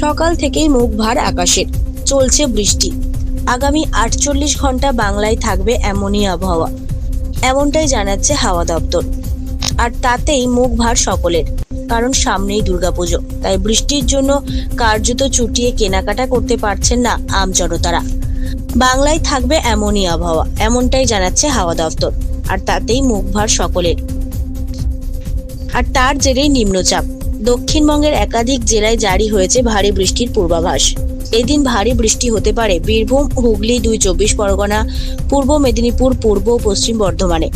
সকাল থেকেই মুখ ভার আকাশের। চলছে বৃষ্টি। আগামী আটচল্লিশ ঘণ্টা বাংলায় থাকবে এমনই আবহাওয়া। এমনটাই জানাচ্ছে হাওয়া দপ্তর। আর তাতেই মুখ ভার সকলের, কারণ সামনেই দুর্গাপুজো। তাই বৃষ্টির জন্য কার্যত চুটিয়ে কেনাকাটা করতে পারছেন না আমজনতারা বাংলায় থাকবে এমনই আবহাওয়া, এমনটাই জানাচ্ছে হাওয়া দপ্তর। আর তাতেই মুখ ভার সকলের। আর তার জেরেই নিম্নচাপ। দক্ষিণবঙ্গের একাধিক জেলায় জারি হয়েছে ভারী বৃষ্টির পূর্বাভাস। এদিন ভারী বৃষ্টি হতে পারে বীরভূম, হুগলি, দুই চব্বিশ পরগনা, পূর্ব মেদিনীপুর, পূর্ব ও পশ্চিম বর্ধমানে।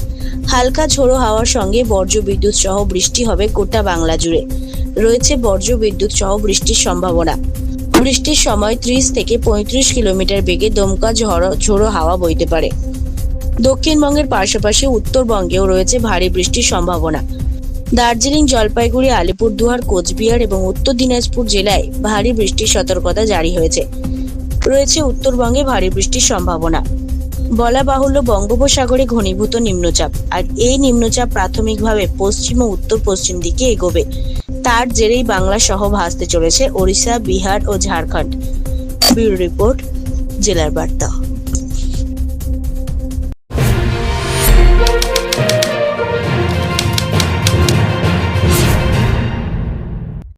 হালকা ঝোড়ো হাওয়ার সঙ্গে বর্জ্য বিদ্যুৎ সহ বৃষ্টি হবে গোটা বাংলা জুড়ে। রয়েছে বর্জ্য বিদ্যুৎ সহ বৃষ্টির সম্ভাবনা। বৃষ্টির সময় ত্রিশ থেকে পঁয়ত্রিশ কিলোমিটার বেগে দমকা ঝড়ো, ঝোড়ো হাওয়া বইতে পারে। দক্ষিণবঙ্গের পাশাপাশি উত্তরবঙ্গেও রয়েছে ভারী বৃষ্টির সম্ভাবনা। দার্জিলিং জলপাইগুড়ি, আলিপুরদুয়ার, কোচবিহার এবং উত্তর দিনাজপুর জেলায় ভারী বৃষ্টির সতর্কতা জারি হয়েছে। রয়েছে উত্তরবঙ্গে ভারী বৃষ্টির সম্ভাবনা। বলা বাহুল্য বঙ্গোপসাগরে ঘনীভূত নিম্নচাপ, আর এই নিম্নচাপ প্রাথমিকভাবে পশ্চিম ও উত্তর পশ্চিম দিকে এগোবে। তার জেরেই বাংলা সহ ভাসতে চলেছে ওড়িশা, বিহার ও ঝাড়খণ্ড। ব্যুরো রিপোর্ট, জেলার বার্তা।